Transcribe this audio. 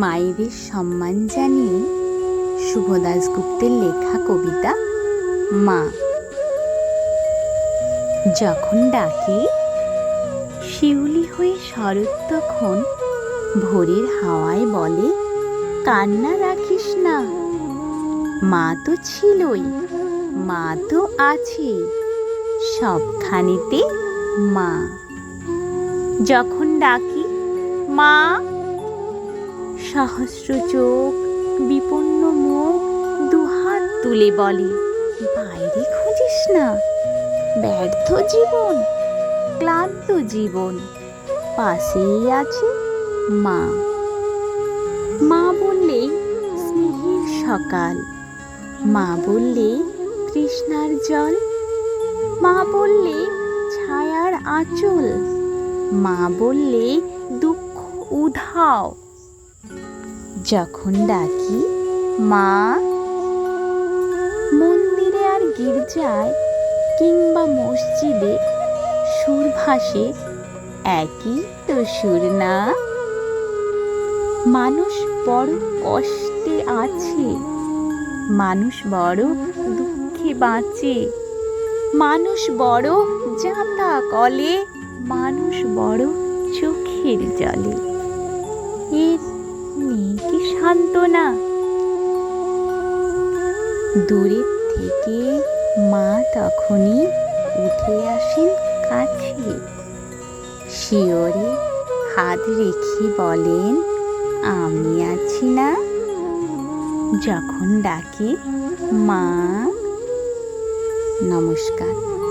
মায়েদের সম্মান জানিয়ে শুভ দাশগুপ্তের লেখা কবিতা মা। যখন ডাকে, শিউলি হয়ে শরৎ তখন ভোরের হাওয়ায় বলে, কান্না রাখিস না, মা তো ছিলই, মা তো আছে, সবখানেতে মা। যখন ডাকি, মা সহস্র চোখ বিপন্ন মুখ দুহাত তুলে বলে, বাইরে খুঁজিস না। ব্যর্থ জীবন, ক্লান্ত জীবন, পাশেই আছে মা। মা বললেই স্নেহের সকাল। মা বললে কৃষ্ণার জল। মা বললে, ছায়ার আঁচল। মা বললে, দুঃখ উধাও। যখন ডাকি, মা, মন্দিরে আর গির্জায় কিংবা মসজিদে সুর ভাসে, একই তো সুর না? মানুষ বড় কষ্টে আছে, মানুষ বড় দুঃখে বাঁচে, মানুষ বড় যাতা কলে, মানুষ বড় চোখের জলে। সান্ত্বনা দূরের থেকে মা তখনই উঠে আসেন কাছে। শিওরে হাত রেখে বলেন, আমি আছি না। যখন ডাকে, মা। নমস্কার।